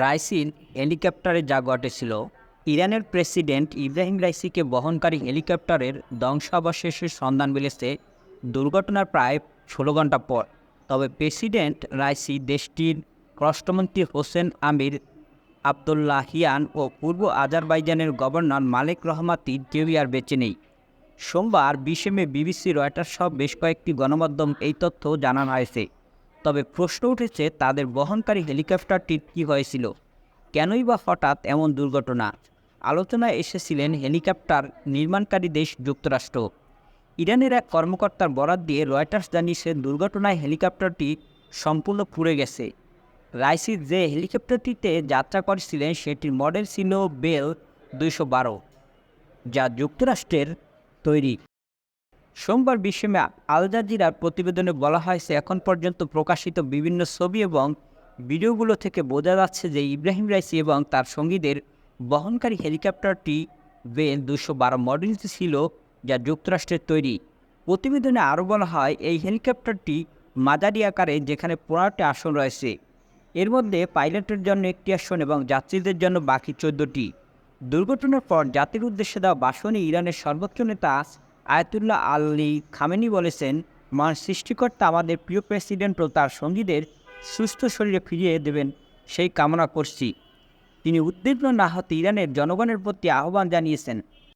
রাইসির হেলিকপ্টারে যা ঘটেছিল, ইরানের প্রেসিডেন্ট ইব্রাহিম রাইসিকে বহনকারী হেলিকপ্টারের ধ্বংসাবশেষের সন্ধান মিলেছে দুর্ঘটনার প্রায় ষোলো ঘণ্টা পর। তবে প্রেসিডেন্ট রাইসি দেশটির রাষ্ট্রমন্ত্রী হোসেন আমির আবদুল্লাহিয়ান ও পূর্ব আজারবাইজানের গভর্নর মালিক রহমাতি কেউই আর বেঁচে নেই। সোমবার বিশে মে বিবিসি রয়টার সহ বেশ কয়েকটি গণমাধ্যম এই তথ্য জানানো হয়েছে। তবে প্রশ্ন উঠেছে তাদের বহনকারী হেলিকপ্টারটির কী হয়েছিল? কেনই বা হঠাৎ এমন দুর্ঘটনা? আলোচনায় এসেছিলেন হেলিকপ্টার নির্মাণকারী দেশ যুক্তরাষ্ট্র। ইরানের এক কর্মকর্তার বরাত দিয়ে রয়টার্স জানিয়েছে, দুর্ঘটনায় হেলিকপ্টারটি সম্পূর্ণ পুড়ে গেছে। রাইসি যে হেলিকপ্টারটিতে যাত্রা করেছিলেন, সেটির মডেল ছিল বেল দুইশো বারো, যা যুক্তরাষ্ট্রের তৈরি। সোমবার বিশ্বমে আল জাজিরার প্রতিবেদনে বলা হয়েছে, এখন পর্যন্ত প্রকাশিত বিভিন্ন ছবি এবং ভিডিওগুলো থেকে বোঝা যাচ্ছে যে ইব্রাহিম রাইসি এবং তার সঙ্গীদের বহনকারী হেলিকপ্টারটি বেল দুশো বারো মডেলটি ছিল যা যুক্তরাষ্ট্রের তৈরি। প্রতিবেদনে আরও বলা হয়, এই হেলিকপ্টারটি মাঝারি আকারে যেখানে পনেরোটি আসন রয়েছে। এর মধ্যে পাইলটের জন্য একটি আসন এবং যাত্রীদের জন্য বাকি চোদ্দোটি। দুর্ঘটনার পর জাতির উদ্দেশ্যে দেওয়া বাসনে ইরানের সর্বোচ্চ নেতা আয়াতুল্লাহ আলী খামেনি বলেছেন মান সৃষ্টিকর্তা আমাদের প্রিয় প্রেসিডেন্ট ও তার সঙ্গীদের সুস্থ শরীরে ফিরিয়ে দেবেন, সেই কামনা করছি। তিনি উদ্বিগ্ন না হতে ইরানের জনগণের প্রতি আহ্বান জানিয়েছেন।